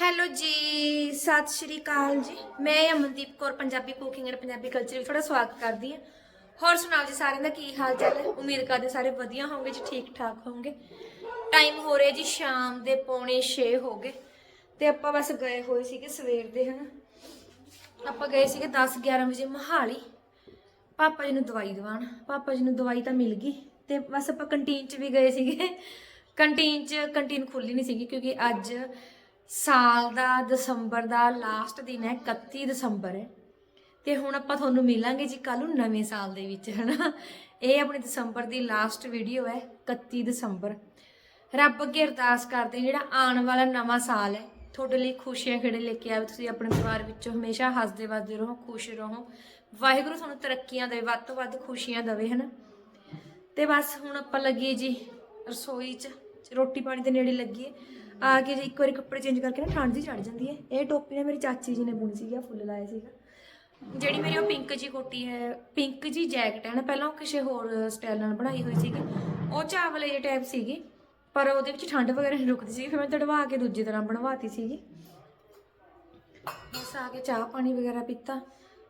Hello ਜੀ, ਸਤਿ ਸ਼੍ਰੀ ਅਕਾਲ ਜੀ। ਮੈਂ Amandeep Kaur, Punjabi cooking and Punjabi culture ਵਿੱਚ ਤੁਹਾਡਾ ਸਵਾਗਤ ਕਰਦੀ ਹਾਂ। ਹੋਰ ਸੁਣਾਓ ਜੀ ਸਾਰਿਆਂ ਦਾ ਕੀ ਹਾਲ ਚਾਲ ਹੈ? ਉਮੀਦ ਕਰਦੇ ਸਾਰੇ ਵਧੀਆ ਹੋਵੋਗੇ ਜੀ, ਠੀਕ ਠਾਕ ਹੋਵੋਗੇ ਟਾਈਮ ਹੋ ਰਿਹਾ ਜੀ ਸ਼ਾਮ ਦੇ ਪੌਣੇ 6 ਹੋ ਗਏ। ਤੇ ਆਪਾਂ ਬਸ ਗਏ ਹੋਏ ਸੀਗੇ ਸਵੇਰ ਦੇ, ਹਨ? ਆਪਾਂ ਗਏ ਸੀਗੇ 10 11 ਵਜੇ ਮਹਾਲੀ। ਪਾਪਾ ਜੀ ਨੂੰ ਦਵਾਈ ਦਿਵਾਉਣ। ਪਾਪਾ ਜੀ ਨੂੰ ਦਵਾਈ ਤਾਂ ਮਿਲ ਗਈ। ਤੇ ਬਸ ਆਪਾਂ ਕੰਟੀਨ 'ਚ ਵੀ ਗਏ ਸੀਗੇ। ਕੰਟੀਨ 'ਚ ਕੰਟੀਨ ਖੁੱਲੀ ਨਹੀਂ ਸੀਗੀ ਕਿਉਂਕਿ ਅੱਜ ਸਾਲ ਦਾ, ਦਸੰਬਰ ਦਾ ਲਾਸਟ ਦਿਨ ਹੈ 31 ਦਸੰਬਰ ਹੈ। ਤੇ ਹੁਣ ਆਪਾਂ ਤੁਹਾਨੂੰ ਮਿਲਾਂਗੇ ਜੀ ਕੱਲ ਨੂੰ ਨਵੇਂ ਸਾਲ ਦੇ ਵਿੱਚ, ਹਨਾ? ਇਹ ਆਪਣੀ ਦਸੰਬਰ ਦੀ ਲਾਸਟ ਵੀਡੀਓ ਹੈ 31 ਦਸੰਬਰ। ਰੱਬ ਅੱਗੇ ਅਰਦਾਸ ਕਰਦੇ, ਜਿਹੜਾ ਆਉਣ ਵਾਲਾ ਨਵਾਂ ਸਾਲ ਹੈ, ਤੁਹਾਡੇ ਲਈ ਖੁਸ਼ੀਆਂ ਖੇੜੇ ਲੈ ਕੇ ਆਵੇ, ਤੁਸੀਂ ਆਪਣੇ ਪਰਿਵਾਰ ਵਿੱਚੋਂ ਹਮੇਸ਼ਾ ਹੱਸਦੇ ਵੱਸਦੇ ਰਹੋ, ਖੁਸ਼ ਰਹੋ। ਵਾਹਿਗੁਰੂ ਤੁਹਾਨੂੰ ਤਰੱਕੀਆਂ ਦੇਵੇ, ਵੱਧ ਤੋਂ ਵੱਧ ਖੁਸ਼ੀਆਂ ਦੇਵੇ, ਹਨਾ? ਤੇ ਬਸ ਹੁਣ ਆਪਾਂ ਲੱਗੀਏ ਜੀ ਰਸੋਈ 'ਚ, ਰੋਟੀ ਪਾਣੀ ਦੇ ਨੇੜੇ ਲੱਗੀਏ ਆ ਕੇ ਜੇ ਇੱਕ ਵਾਰੀ ਕੱਪੜੇ ਚੇਂਜ ਕਰਕੇ ਨਾ ਠੰਡ ਜੀ ਚੜ ਜਾਂਦੀ ਹੈ। ਇਹ ਟੋਪੀ ਨਾ ਮੇਰੀ ਚਾਚੀ ਜੀ ਨੇ ਬੁਣੀ ਸੀਗੀ ਆ ਫੁੱਲ ਲਾਏ ਸੀਗਾ। ਜਿਹੜੀ ਮੇਰੀ ਉਹ ਪਿੰਕ ਜੀ ਕੋਟੀ ਹੈ ਪਿੰਕ ਜੀ ਜੈਕਟ ਹੈ ਨਾ, ਪਹਿਲਾਂ ਉਹ ਕਿਸੇ ਹੋਰ ਸਟਾਈਲ ਨਾਲ ਬਣਾਈ ਹੋਈ ਸੀਗੀ। ਉਹ ਚਾਵਲੇ ਜਿਹੇ ਟਾਈਪ ਸੀਗੀ, ਪਰ ਉਹਦੇ ਵਿੱਚ ਠੰਡ ਵਗੈਰਾ ਨਹੀਂ ਰੁਕਦੀ ਸੀ ਫਿਰ ਮੈਂ ਤੜਵਾ ਕੇ ਦੂਜੀ ਤਰ੍ਹਾਂ ਬਣਵਾਤੀ ਸੀਗੀ। ਬਸ ਆ ਕੇ ਚਾਹ ਪਾਣੀ ਵਗੈਰਾ ਪੀਤਾ।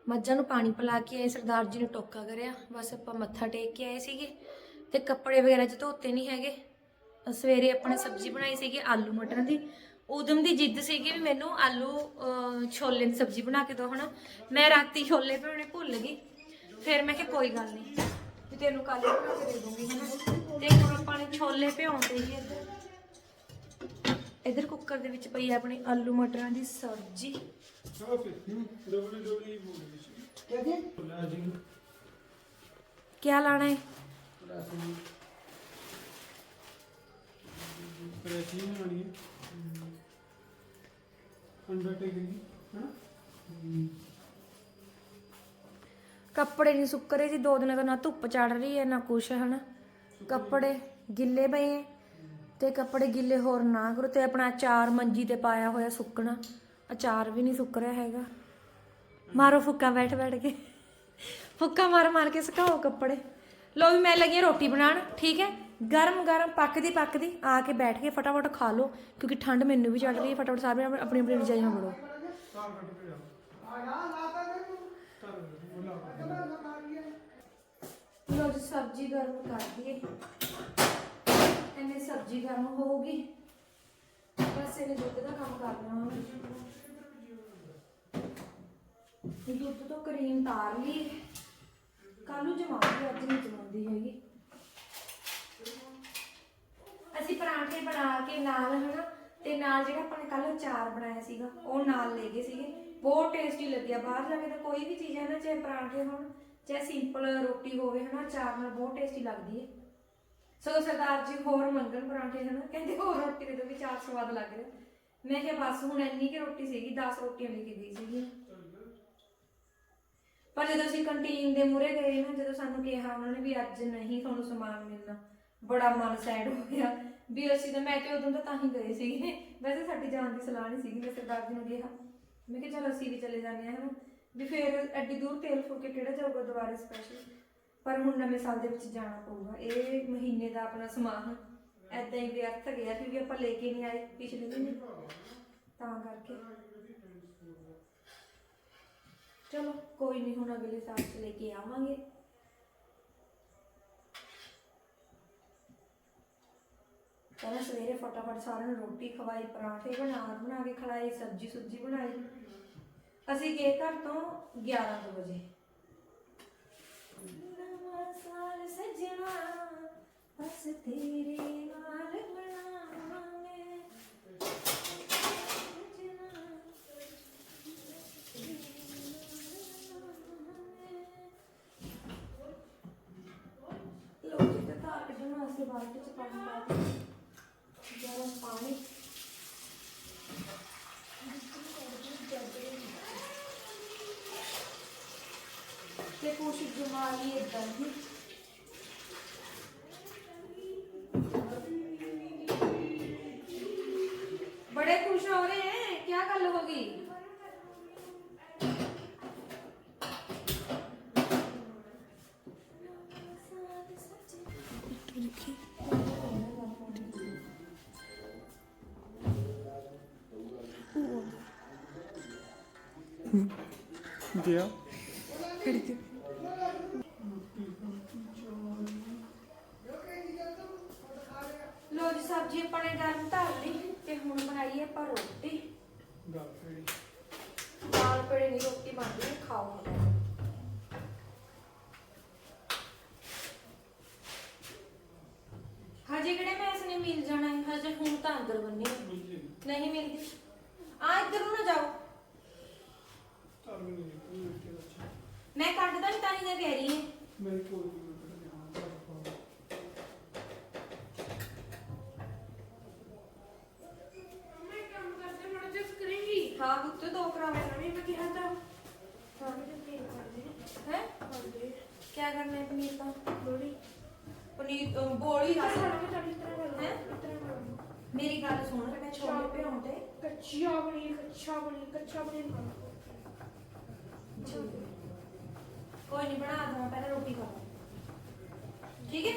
ਮੱਝਾਂ ਨੂੰ ਪਾਣੀ ਪਿਲਾ ਕੇ ਆਏ, ਸਰਦਾਰ ਜੀ ਨੇ ਟੋਕਾ ਕਰਿਆ। ਬਸ ਆਪਾਂ ਮੱਥਾ ਟੇਕ ਕੇ ਆਏ ਸੀਗੇ। ਤੇ ਕੱਪੜੇ ਵਗੈਰਾ ਚ ਧੋਤੇ ਨਹੀਂ ਹੈਗੇ ਸਵੇਰੇ ਆਪਾਂ ਨੇ ਸਬਜ਼ੀ ਬਣਾਈ ਸੀਗੀ ਆਲੂ ਮਟਰ ਦੀ। ਉਦਮ ਦੀ ਜਿੱਦ ਸੀਗੀ ਵੀ ਮੈਨੂੰ ਆਲੂ ਛੋਲੇ ਦੀ ਸਬਜ਼ੀ ਬਣਾ ਕੇ ਦਿਓ ਹਨਾ। ਮੈਂ ਰਾਤੀ ਛੋਲੇ ਭੁੰਨਣੇ ਭੁੱਲ ਗਈ। ਫਿਰ ਮੈਂ ਕਿਹਾ ਕੋਈ ਗੱਲ ਨਹੀਂ ਵੀ ਤੈਨੂੰ ਕੱਲ ਬਣਾ ਕੇ ਦੇ ਦੂੰਗੀ ਹਨਾ। ਤੇ ਹੁਣ ਆਪਾਂ ਨੇ ਛੋਲੇ ਭਿਉਂਤੇ ਜੀ ਇੱਧਰ। ਇੱਧਰ ਕੁੱਕਰ ਦੇ ਵਿੱਚ ਪਈ ਹੈ ਆਪਣੀ ਆਲੂ ਮਟਰਾਂ ਦੀ ਸਬਜ਼ੀ। ਕੀ ਲਾਣਾ ਹੈ ਕੱਪੜੇ ਨਹੀਂ ਸੁੱਕ ਰਹੇ ਜੀ, ਦੋ ਦਿਨਾਂ ਤੋਂ ਨਾ ਧੁੱਪ ਚੜ ਰਹੀ ਹੈ, ਨਾ ਕੁਛ, ਹਨਾ? ਕੱਪੜੇ ਗਿੱਲੇ ਪਏ ਹੈ ਤੇ ਕੱਪੜੇ ਗਿੱਲੇ ਹੋਰ ਨਾ ਕਰੋ ਤੇ ਆਪਣਾ ਅਚਾਰ ਮੰਜੀ ਤੇ ਪਾਇਆ ਹੋਇਆ ਸੁੱਕਣਾ। ਅਚਾਰ ਵੀ ਨਹੀਂ ਸੁੱਕ ਰਿਹਾ ਹੈਗਾ। ਮਾਰੋ ਫੁੱਕਾ ਬੈਠ ਬੈਠ ਕੇ। ਫੁੱਕਾ ਮਾਰ ਮਾਰ ਕੇ ਸੁਕਾਓ ਕੱਪੜੇ। ਲੋ ਵੀ ਮੈਂ ਲੱਗੀ ਹਾਂ ਰੋਟੀ ਬਣਾਉਣ, ਠੀਕ ਹੈ? ਗਰਮ ਗਰਮ ਪੱਕਦੀ ਪੱਕਦੀ ਆ ਕੇ ਬੈਠ ਕੇ ਫਟਾਫਟ ਖਾ ਲਓ, ਕਿਉਂਕਿ ਠੰਡ ਮੈਨੂੰ ਵੀ ਚੜ ਰਹੀ ਹੈ। ਫਟਾਫਟ ਸਾਰੇ ਆਪਣੀ ਆਪਣੀ ਰਜਾਈਆਂ ਵੜੋ ਲੋ ਜੀ, ਸਬਜ਼ੀ ਗਰਮ ਕਰ ਦਈਏ। ਇਹਨੇ ਸਬਜ਼ੀ ਗਰਮ ਹੋਊਗੀ। ਬਸ ਇਹਨੇ ਦੁੱਧ ਦਾ ਕੰਮ ਕਰਨਾ ਹੁਣ। ਦੁੱਧ ਤੋਂ ਕਰੀਮ ਤਾਰ ਲਈ ਕੱਲ ਨੂੰ ਜਮਾਉਂਦੀ ਅੱਜ ਨਹੀਂ ਜਮਾਉਂਦੀ ਹੈਗੀ। ਅਸੀਂ ਪਰਾਂਠੇ ਬਣਾ ਕੇ ਨਾਲ, ਹਨਾ, ਤੇ ਨਾਲ ਜਿਹੜਾ ਆਪਾਂ ਨੇ ਕੱਲ ਚਾਰ ਬਣਾਇਆ ਸੀਗਾ, ਉਹ ਨਾਲ ਲੈ ਗਏ ਸੀਗੇ। ਬਹੁਤ ਟੇਸਟੀ ਲੱਗਿਆ, ਬਾਹਰ ਜਾ ਤਾਂ ਕੋਈ ਵੀ ਚੀਜ਼ ਹੈ ਨਾ, ਚਾਹੇ ਪਰਾਂਠੇ ਹੋਣ, ਚਾਹੇ ਸਿੰਪਲ ਰੋਟੀ ਹੋਵੇ, ਹਨਾ ਚਾਰ ਨਾਲ ਬਹੁਤ ਟੇਸਟੀ ਲੱਗਦੀ ਹੈ। ਸੋ ਸਰਦਾਰ ਜੀ ਹੋਰ ਮੰਗਣ ਪਰਾਂਠੇ, ਹਨਾ, ਕਹਿੰਦੇ ਹੋਰ ਰੋਟੀ ਦੇ ਦੋ ਵੀ ਚਾਰ ਸਵਾਦ ਲੱਗ ਰਿਹਾ। ਮੈਂ ਕਿਹਾ ਬਸ ਹੁਣ ਇੰਨੀ ਕਿ ਰੋਟੀ ਸੀਗੀ 10 ਰੋਟੀਆਂ ਲੈ ਕੇ ਗਈ ਸੀਗੀ। ਪਰ ਜਦੋਂ ਅਸੀਂ ਕੰਟੀਨ ਦੇ ਮੂਹਰੇ ਗਏ ਨਾ, ਜਦੋਂ ਸਾਨੂੰ ਕਿਹਾ ਉਹਨਾਂ ਨੇ ਵੀ ਅੱਜ ਨਹੀਂ ਤੁਹਾਨੂੰ ਸਮਾਨ ਮਿਲਣਾ, ਬੜਾ ਮਨ ਸੈਡ ਹੋ ਗਿਆ। ਵੀ ਅਸੀਂ ਤਾਂ, ਮੈਂ ਤੇ ਉਦੋਂ ਤਾਂ ਤਾਂ ਹੀ ਗਏ ਸੀਗੇ। ਵੈਸੇ ਸਾਡੀ ਜਾਣ ਦੀ ਸਲਾਹ ਨਹੀਂ ਸੀਗੀ ਮੈਂ ਸਰਦਾਰ ਜੀ ਨੂੰ ਕਿਹਾ। ਮੈਂ ਕਿਹਾ ਚਲੋ ਅਸੀਂ ਵੀ ਚਲੇ ਜਾਂਦੇ ਹਾਂ, ਹਨਾ। ਵੀ ਫਿਰ ਐਡੀ ਦੂਰ ਤੇਲ ਫੂਕ ਕੇ ਕਿਹੜਾ ਜਾਊਗਾ ਦੁਬਾਰਾ ਸਪੈਸ਼ਲ ਪਰ ਹੁਣ ਨਵੇਂ ਸਾਲ ਦੇ ਵਿੱਚ ਜਾਣਾ ਪਊਗਾ। ਇਹ ਮਹੀਨੇ ਦਾ ਆਪਣਾ ਸਮਾਨ ਐਦਾਂ ਹੀ ਵਿਅਰਥ ਗਿਆ ਕਿਉਂਕਿ ਆਪਾਂ ਲੈ ਕੇ ਨਹੀਂ ਆਏ ਪਿਛਲੇ ਮਹੀਨੇ ਤਾਂ ਕਰਕੇ। ਚਲੋ, ਕੋਈ ਨਹੀਂ, ਹੁਣ ਅਗਲੇ ਸਾਲ ਚ ਲੈ ਕੇ ਆਵਾਂਗੇ। ਪਹਿਲਾਂ ਸਵੇਰੇ ਫਟਾਫਟ ਸਾਰਿਆਂ ਨੂੰ ਰੋਟੀ ਖਵਾਈ, ਪਰਾਂਠੇ ਬਣਾ ਬਣਾ ਕੇ ਖਲਾਈ ਸਬਜੀ ਸੁਬਜੀ ਬਣਾਈ। ਅਸੀਂ ਗਏ ਘਰ ਤੋਂ 11 ਵਜੇ। ਨਵਾਂ ਸਜਣਾ, ਬਸ ਤੇਰੇ ਨਾਲ ਬਣਾਵਾਂਗੇ। ਸਜਣਾ ਲੋਕੀ ਤੇ ਧਾਰ ਕੱਢਣ ਵਾਸਤੇ ਬਾਲਟੀ ਚ ਪਾਣੀ ਪਾ ਕੇ। ਗਰਮ ਪਾਣੀ ਤੇ ਕੁਛ ਜਮਾਲੀ ਇਦਾਂ ਹੀ बड़े खुश हो रहे हैं क्या गल होगी ਗਿਆ ਲੋ ਜੀ, ਸਬਜ਼ੀ ਆਪਾਂ ਨੇ ਗਰਮ ਧਰ ਲਈ ਤੇ ਹੁਣ ਬਣਾਈਏ ਆਪਾਂ ਰੋਟੀ। ਦਾਲ ਪੜੇ ਦੀ ਰੋਟੀ ਬਣਦੀ ਹੈ ਖਾਓ। ਹਜੇ ਕਿਹੜੇ ਮੈਂ ਨੇ ਮਿਲ ਜਾਣਾ ਹੈ? ਹਜੇ ਹੁਣ ਤਾਂ ਅੰਦਰ ਬੰਨੀ ਨਹੀਂ ਮਿਲਦੀ। ਆ, ਇੱਧਰ ਨੂੰ ਨਾ ਜਾਓ। ਮੈਂ ਕੱਢਦਾ ਨਹੀਂ ਤਾਂ ਹੀ ਤਾਂ ਕਹਿ ਰਹੀ ਹਾਂ। ਮੈਂ ਕੰਮ ਕਰਦੇ ਮੜਾ ਜਿਸ ਕਰੇਂਗੀ ਹਾਂ ਬੁੱਤ ਦੋ ਕਰਾਵੇ ਮੈਂ ਮੈਂ ਕਿਹਾ ਤਾਂ ਹਾਂ ਪਨੀਰ ਕਰਦੇ ਹੈ? ਕਰਦੇ ਕੀ ਕਰਨਾ ਹੈ ਪਨੀਰ ਦਾ ਲੋੜੀ ਪਨੀਰ ਅਹ, ਬੋਲੀ ਇਸ ਦਾ ਤਰ੍ਹਾਂ ਨਾਲ ਮੈਂ ਇਸ ਤਰ੍ਹਾਂ ਨਾਲ ਹੈਂ? ਇਸ ਤਰ੍ਹਾਂ ਨਾਲ ਮੇਰੀ ਗੱਲ ਸੁਣ ਮੈਂ ਛੋਲੇ ਭਿਉਂ ਤੇ। ਕੱਚਾ ਪਨੀਰ ਕੱਚਾ ਪਨੀਰ ਕੱਚਾ ਪਨੀਰ ਖਾਣਾ। ਕੋਈ ਨਹੀਂ ਬਣਾ ਦਵਾਂ ਪਹਿਲਾਂ ਰੋਟੀ ਖਾ ਲਓ ਠੀਕ ਹੈ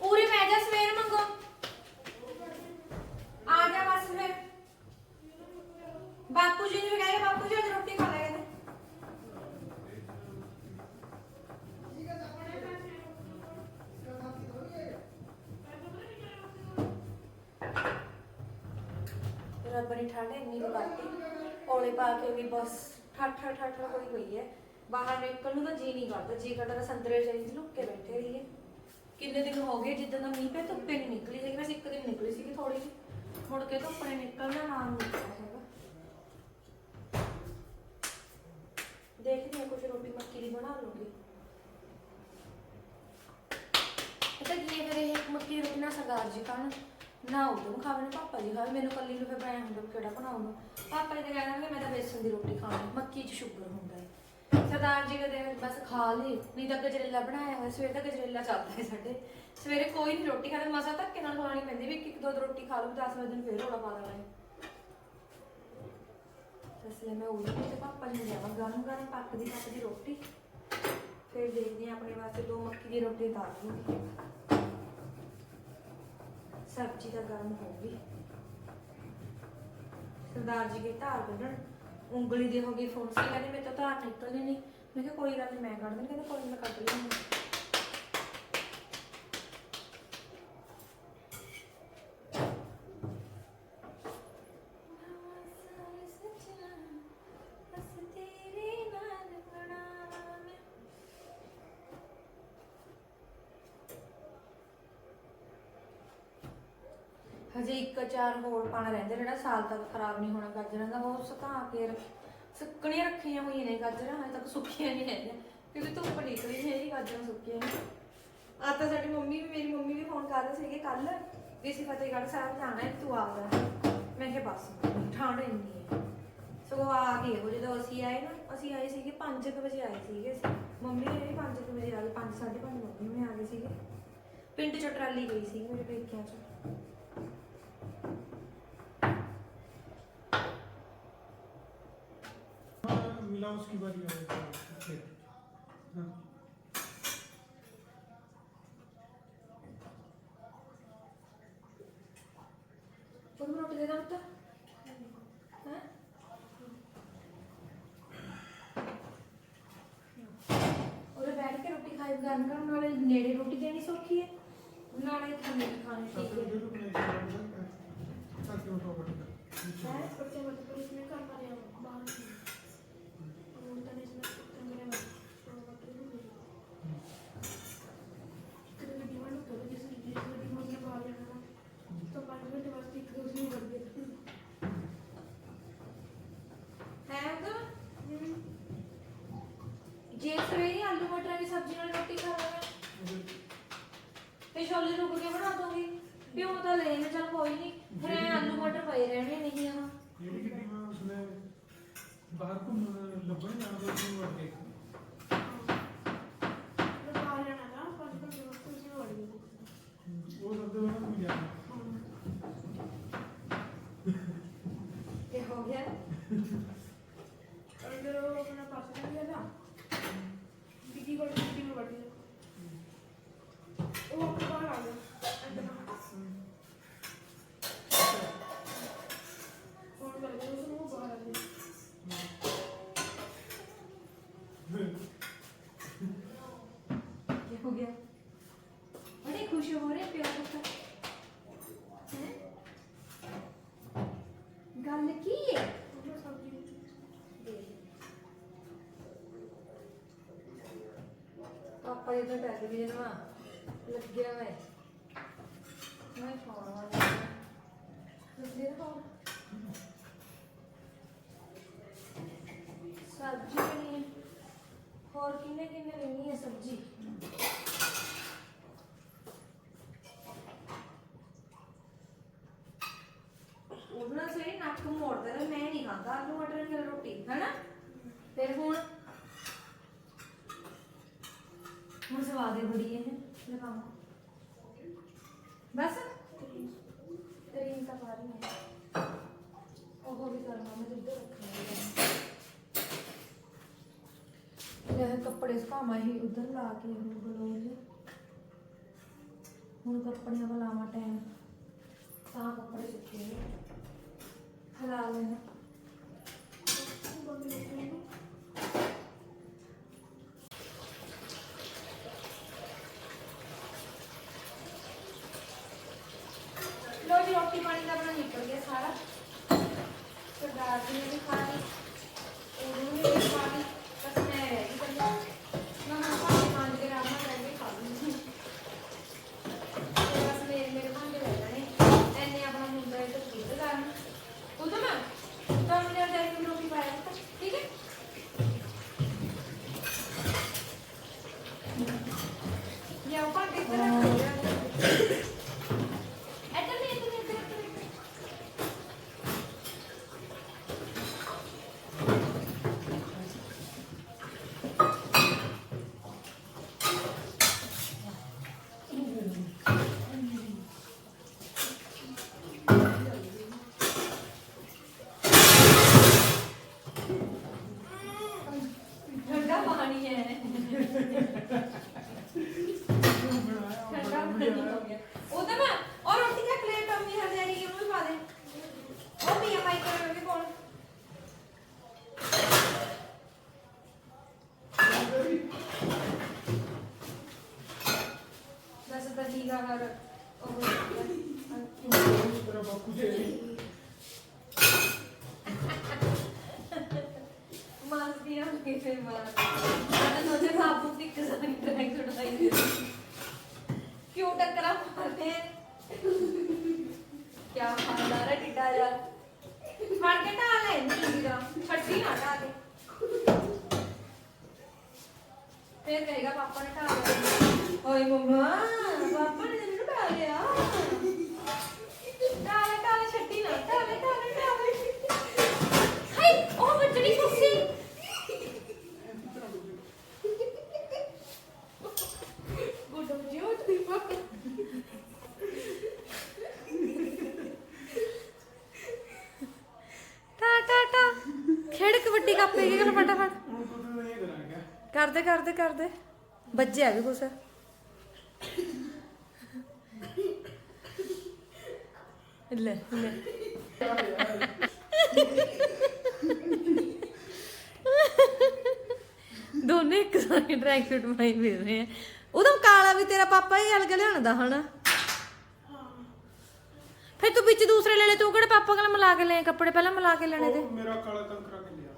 ਪੂਰੀ ਮੈਂ ਜਾ ਸਵੇਰ ਮੰਗੋ ਆ ਜਾ ਬਸ ਫਿਰ ਬਾਪੂ ਜੀ ਨੂੰ ਵੀ ਕਹੇ ਬਾਪੂ ਜੀ ਅੱਜ ਰੋਟੀ ਖਾ ਲੈ ਕਹਿੰਦੇ ਰੱਬ ਨੇ ਠੰਡ, ਇੰਨੀ ਕੁ ਕਰਤੀ ਔਲੇ ਪਾ ਕੇ ਵੀ ਬਸ ਠੱਠ ਠੱਠ ਠੱਠ ਹੋਈ ਹੋਈ ਹੈ। ਬਾਹਰ ਨਿਕਲਣ ਨੂੰ ਤਾਂ ਜੀ ਨਹੀਂ ਕਰਦਾ। ਜੀ ਕਰਦਾ ਤਾਂ ਸੰਤਰੇ ਜਾਈ ਲੁੱਕ ਕੇ ਬੈਠੇ ਰਹੀਏ। ਕਿੰਨੇ ਦਿਨ ਹੋ ਗਏ ਜਿੱਦਾਂ ਦਾ ਮੀਂਹ ਪਿਆ, ਧੁੱਪੇ ਨਹੀਂ ਨਿਕਲੀ ਹੈਗੀ। ਬਸ ਇੱਕ ਦਿਨ ਨਿਕਲੀ ਸੀਗੀ ਥੋੜੀ ਜਿਹੀ। ਮੁੜ ਕੇ ਧੁੱਪ ਨੇ ਨਿਕਲਣਾ ਨਾਮ ਨਹੀਂ ਲਿਆ ਹੈਗਾ। ਦੇਖਦੀ ਹਾਂ ਕੁਝ ਰੋਟੀ ਮੱਕੀ ਦੀ ਬਣਾ ਲੂੰਗੀ ਪਤਾ ਕੀ ਹੈ ਫਿਰ ਇਹ ਮੱਕੀ ਦੀ ਰੋਟੀ ਨਾਲ ਸਰਦਾਰ ਜੀ ਖਾਣ? ਨਾ ਉਦੋਂ ਖਾਵੇ, ਨਾ ਪਾਪਾ ਜੀ ਖਾਵੇ, ਮੈਨੂੰ ਕੱਲੀ ਨੂੰ ਫਿਰ ਬਣਾਇਆ ਹੁੰਦਾ ਵੀ ਕਿਹੜਾ ਬਣਾਉਂਗਾ ਪਾਪਾ ਜੀ ਤਾਂ ਕਹਿੰਦੇ ਮੈਂ ਤਾਂ ਬੇਸਨ ਦੀ ਰੋਟੀ ਖਾਣੀ, ਮੱਕੀ 'ਚ ਸ਼ੂਗਰ ਹੁੰਦਾ ਹੈ ਸਰਦਾਰ ਜੀ ਕਦੇ ਬਸ ਖਾ ਲਈ ਨਹੀਂ ਤਾਂ ਗਜਰੇਲਾ ਬਣਾਇਆ ਹੋਇਆ, ਸਵੇਰ ਦਾ ਗਜਰੇਲਾ ਚੱਲਦਾ ਹੈ ਸਾਡੇ। ਸਵੇਰੇ ਕੋਈ ਨਹੀਂ ਰੋਟੀ ਖਾਂਦਾ, ਮਸਾ ਧੱਕੇ ਨਾਲ ਖਾਣੀ ਪੈਂਦੀ ਵੀ ਇੱਕ ਇੱਕ ਦੋ ਦੋ ਰੋਟੀ ਖਾ ਲਓ 10 ਵਜੇ ਨੂੰ ਫੇਰ ਰੋਲਾ ਪਾ ਦੇਣਾ ਹੈ ਇਸ ਲਈ ਮੈਂ ਉਹੀ ਤੇ ਪਾਪਾ ਨੂੰ ਲਿਆਵਾਂ, ਗਰਮ ਗਰਮ ਪੱਕਦੀ ਪੱਕਦੀ ਰੋਟੀ। ਫਿਰ ਦੇਖਦੇ ਹਾਂ ਆਪਣੇ ਵਾਸਤੇ ਦੋ ਮੱਕੀ ਦੀ ਰੋਟੀ ਤਾਰ ਦੂੰਗੀ। ਸਬਜ਼ੀ ਤਾਂ ਗਰਮ ਹੋ ਗਈ। ਸਰਦਾਰ ਜੀ ਕੇ ਧਾਰ ਕੱਢਣ ਉਂਗਲੀ ਦੇ ਹੋ ਗਈ ਫੁੰਸੀ ਕਹਿੰਦੇ ਮੇਰੇ ਤੋਂ ਧਾਰ ਨਿਕਲਦੀ ਨਹੀਂ। ਮੈਂ ਕਿਹਾ ਕੋਈ ਗੱਲ ਨਹੀਂ ਮੈਂ ਕੱਢ ਦਿੰਦੀ ਕਹਿੰਦੇ ਕੋਈ ਨੀ, ਮੈਂ ਕੱਢ ਲੈਂਦੀ ਹਜੇ ਇੱਕ ਚਾਰ ਹੋਰ ਪਾਣਾ ਰਹਿੰਦਾ ਜਿਹੜਾ ਸਾਲ ਤੱਕ ਖਰਾਬ ਨਹੀਂ ਹੋਣਾ ਗਾਜਰਾਂ ਦਾ ਉਹ ਸੁਕਾ ਕੇ ਰੱਖ- ਸੁੱਕਣੀਆਂ ਰੱਖੀਆਂ ਹੋਈਆਂ ਨੇ ਗਾਜਰਾਂ, ਹਜੇ ਤੱਕ ਸੁੱਕੀਆਂ ਨਹੀਂ ਹੈਗੀਆਂ। ਕਿਉਂਕਿ ਧੁੱਪ ਨਿਕਲੀ ਨਹੀਂ ਹੈਗੀ, ਗਾਜਰਾਂ ਸੁੱਕੀਆਂ ਨੇ। ਆ ਤਾਂ ਸਾਡੀ ਮੰਮੀ ਵੀ, ਮੇਰੀ ਮੰਮੀ ਵੀ ਫੋਨ ਕਰ ਰਹੇ ਸੀਗੇ ਕੱਲ ਵੀ ਅਸੀਂ ਫਤਿਹਗੜ੍ਹ ਸਾਹਿਬ ਜਾਣਾ ਹੈ, ਤੂੰ ਆ ਜਾ। ਮੈਂ ਕਿਹਾ, ਬਸ, ਠੰਡ ਇੰਨੀ ਹੈ। ਸਗੋਂ ਆ ਗਏ ਉਹ, ਜਦੋਂ ਅਸੀਂ ਆਏ ਨਾ, ਅਸੀਂ ਆਏ ਸੀਗੇ 5 ਵਜੇ ਆਏ ਸੀਗੇ ਅਸੀਂ। ਮੰਮੀ ਨੇ ਵੀ 5 ਵਜੇ ਆ ਗਏ 5 5:30 ਮੰਮੀ ਨੇ ਆ ਗਏ ਸੀਗੇ। ਪਿੰਡ ਚ ਟਰਾਲੀ ਗਈ ਸੀ ਮੇਰੇ ਪੇਕਿਆਂ ਚ। मिला उसकी बारी आ रही है। देना रोटी खाई गर्म गर्म नाले नेड़े रोटी देनी सौखी है। नाले खाने खाने ठीक है। हाँ, तो ਪਿਓ ਤਾਂ ਲੈ ਮੈਂ ਚਲ ਕੋਈ ਨਹੀਂ ਖੁਸ਼ ਹੋ ਰਹੇ ਪਿਓ ਪੁੱਤ ਹੈਂ? ਗੱਲ ਕੀ ਹੈ ਪਾਪਾ ਜੀ ਦਾ ਟੈਗ ਵੀ ਨਾ ਲੱਗਿਆ ਵਾ ਕੱਪੜੇ ਹੀ ਉਧਰ ਲਾ ਕੇ ਹੁਣ ਬਲੋਜ ਹੁਣ ਕੱਪੜਿਆਂ ਦਾ ਲਾਵਾਂ ਟਾਈਮ ਤਾਂ ਕੱਪੜੇ ਸੁੱਕੇ ਨੇ ਹਲਾ ਲੈਣਾ ਲੋ ਜੀ ਰੋਟੀ ਪਾਣੀ ਦਾ ਆਪਣਾ ਨਿਕਲ ਗਿਆ ਸਾਰਾ ਸਰਦਾਰ ਜੀ ਨੇ ਵੀ ਖਾ ਲਈ ਉਹਨੂੰ ਵੀ ਖਾ ਲਈ ਬਸ ਮੈਂ ਰਹਿ ਗਈ ਕੱਲੀ ਮੈਂ ਹਾਂ ਭਾਂਡੇ ਮਾਂਜ ਕੇ ਰਾਮਾ ਰਹਿ ਕੇ ਖਾ ਲਈ ਤੇ ਬਸ ਮੇਰੇ ਮੇਰੇ ਭਾਂਡੇ ਰਹਿ ਜਾਣੇ ਐਨੇ ਆਪਣਾ ਮੁੰਡਾ ਇਹ ਤਾਂ ਦੁੱਧ ਕਰਨ ਉਦੋਂ ਨਾ ਤਾਂ ਮੇਰੇ ਜਾ ਕੇ ਰੋਟੀ ਪਾਇਆ ਦਿੱਤਾ, ਠੀਕ ਹੈ ਲਿਆਓ ਭਾਂਡੇ ਇੱਧਰ ਰੱਖੋ ਇੱਧਰ ਨਹੀਂ ਇੱਧਰ ਨਹੀਂ ਇੱਧਰ ਇੱਧਰ ਇੱਧਰ। ਠੰਡਾ ਪਾਣੀ ਹੈ ਠੰਡਾ ਪਾਣੀ ਹੋ ਗਿਆ ਉਹਦਾ ਨਾ ਔਰ ਰੋਟੀ ਦਾ ਪਲੇਟ ਅੰਮੀ ਹਰ ਜਾਏਗੀ ਉਹਨੂੰ ਵੀ ਪਾ ਦੇ ਉਹ ਵੀ ਮਾਈ ਕਰ ਵੀ ਕੋਲ ਬਸ ਤਾਂ ਠੀਕ ਆ ਹਰ ਉਹ ਤੇਰਾ ਬਾਪੂ ਜੀ ਮਾਸਦੀ ਆ ਕੇ ਫਿਰ ਮਾਰ ਮੈਂ ਸੋਚੇ ਬਾਪੂ ਦੀ ਕਿਸਾਨ ਟਰੈਕ ਛੁਡਾਈ ਕਿਉਂ ਟੱਕਰਾ ਮਾਰਦੇ ਕਿਆ ਖਾਂਦਾ ਰੇ ਟਿੱਡਾ ਜਾ ਫੜ ਕੇ ਢਾ ਲੈ ਨਹੀਂ ਵੀਰਾ ਛੱਡੀ ਨਾ ਢਾ ਦੇ ਫਿਰ ਕਹੇਗਾ, ਪਾਪਾ ਨੇ ਢਾ ਲਿਆ। ਓਏ ਮੰਮਾ, ਪਾਪਾ ਨੇ ਮੈਨੂੰ ਢਾ ਲਿਆ ਢਾ ਲੈ ਢਾ ਲੈ ਛੱਡੀ ਨਾ ਢਾ ਲੈ ਢਾ ਲੈ ਢਾ ਲੈ ਹਾਈ ਉਹ ਵੱਜਣੀ ਕੁਰਸੀ ਗੁੱਡ ਜਿਉ ਤੀ ਪਾਪਾ ਟਾ ਟਾ ਟਾ ਖੇਡ ਕਬੱਡੀ ਕਾਪੇ ਕੀ ਕਰ ਫਟਾਫਟ ਹੁਣ ਕੁਝ ਨਹੀਂ ਕਰਾਂਗਾ ਕਰਦੇ ਕਰਦੇ। ਕਰਦੇ ਵੱਜਿਆ ਵੀ ਕੁਛ। ਲੈ ਲੈ। ਦੋਨੇ ਇੱਕ ਸਾਥ ਟਰੈਕ ਸੂਟ ਪਾਈ ਫਿਰ ਰਹੇ ਆ। ਉਹਦਾ ਕਾਲਾ ਵੀ ਤੇਰਾ ਪਾਪਾ ਹੀ ਅਲਗ ਲਿਆਉਂਦਾ, ਹਨਾ? ਫਿਰ ਤੂੰ ਵਿੱਚ ਦੂਸਰੇ ਲੈ ਲੈ, ਤੂੰ ਕਿਹੜੇ ਪਾਪਾ ਕੋਲ ਮਿਲਾ ਕੇ ਲੈ ਕੱਪੜੇ ਪਹਿਲਾਂ ਮਿਲਾ ਕੇ ਲੈਣੇ ਤੇ? ਮੇਰਾ ਕਾਲਾ ਤੰਗ ਕਰਾ ਕੇ ਲਿਆ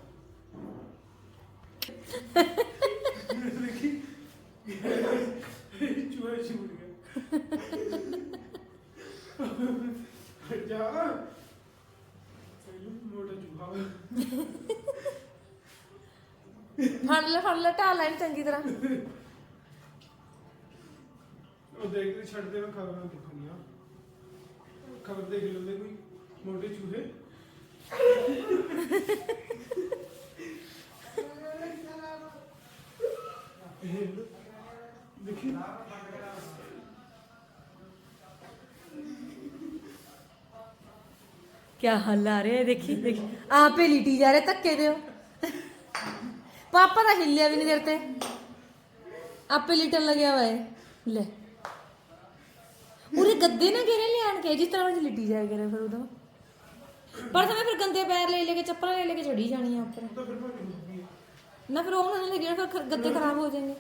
ਚੂਹਾ ਛੁੱਟ ਗਿਆ ਜਾ ਪਹਿਲੂ ਮੋਟਾ ਚੂਹਾ ਫੜ ਲੈ ਫੜ ਲੈ ਢਾਲ ਲੈਣ ਚੰਗੀ ਤਰ੍ਹਾਂ। ਉਹ ਦੇਖ ਕੇ ਛੱਡ ਦੇ ਮੈਂ ਖਬਰਾਂ ਦੇਖਣੀਆਂ। ਖਬਰ ਦੇਖ ਲੈਂਦੇ ਕੋਈ ਮੋਟੇ ਚੂਹੇ। ਇਹ ਦੇਖੀ। ਕਿਆ ਹੱਲ ਹੈ ਦੇਖੀ ਦੇਖੀ। ਆਪੇ ਲਿਟੀ ਜਾ ਰਿਹਾ ਧੱਕੇ ਦਿਓ। ਪਾਪਾ ਦਾ ਹਿੱਲਿਆ ਵੀ ਨਹੀਂ ਦੇਰ ਤੇ। ਆਪੇ ਲਿਟਣ ਲੱਗਿਆ ਵਾ ਹੈ ਲੈ। ਉਰੇ ਗੱਦੇ ਨਾ ਘੇਰੇ ਲਿਆਣ ਕੇ ਜਿਸ ਤਰ੍ਹਾਂ ਵਿੱਚ ਲਿਟੀ ਜਾਇਆ ਕਰੇ ਫਿਰ ਉਦੋਂ। ਪਰ ਸਮੇਂ ਫਿਰ ਗੰਦੇ ਪੈਰ ਲੈ ਲੈ ਕੇ ਚੱਪਲਾਂ ਲੈ ਲੈ ਕੇ ਚੜੀ ਜਾਣੀ ਆ ਉੱਪਰ। ਉਹ ਤਾਂ ਨਾ ਫਿਰ ਉਹ ਨਾ ਲੱਗਿਆ ਫਿਰ ਖ- ਗੱਦੇ ਖਰਾਬ ਹੋ ਜਾਣਗੇ।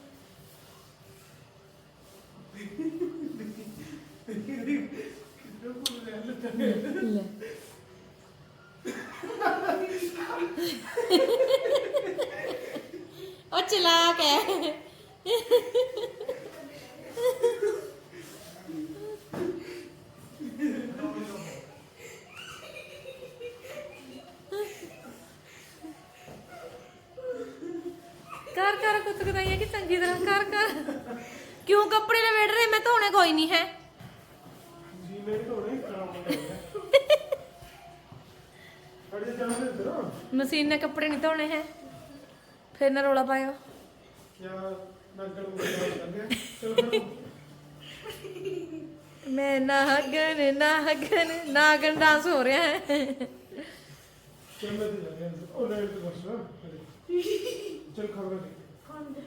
ਲੈ ਉਹ ਚਲਾਕ ਹੈ। ਕਰ ਕਰ ਕੁੱਤਕਦਾਈਆਂ ਕਿ ਚੰਗੀ ਤਰ੍ਹਾਂ ਕਰ ਕਰ क्यों कपड़े लपेट ਰਹੇ? ਮੈਂ ਧੋਣੇ ਕੋਈ नहीं ਹੈ। ਮਸ਼ੀਨ ਨੇ ਕੱਪੜੇ ਨਹੀਂ ਧੋਣੇ ਹੈ। ਫਿਰ ਨਾ ਰੋਲਾ ਪਾਇਓ। ਕਿਆ ਨੰਗਲ ਮੁੰਡਾ ਲੱਗਿਆ ਚਲੋ ਮੈਂ ਨਾਗਨ ਨਾਗਨ ਨਾਗਨ ਡਾਂਸ ਹੋ ਰਿਹਾ ਹੈ। ਚਲ ਮੈਂ ਤੇ ਜਾ ਰਿਹਾ ਉਹ ਲੈ ਤੇ ਬਸ ਚਲ ਖਬਰ ਦੇ ਖਾਂਦੇ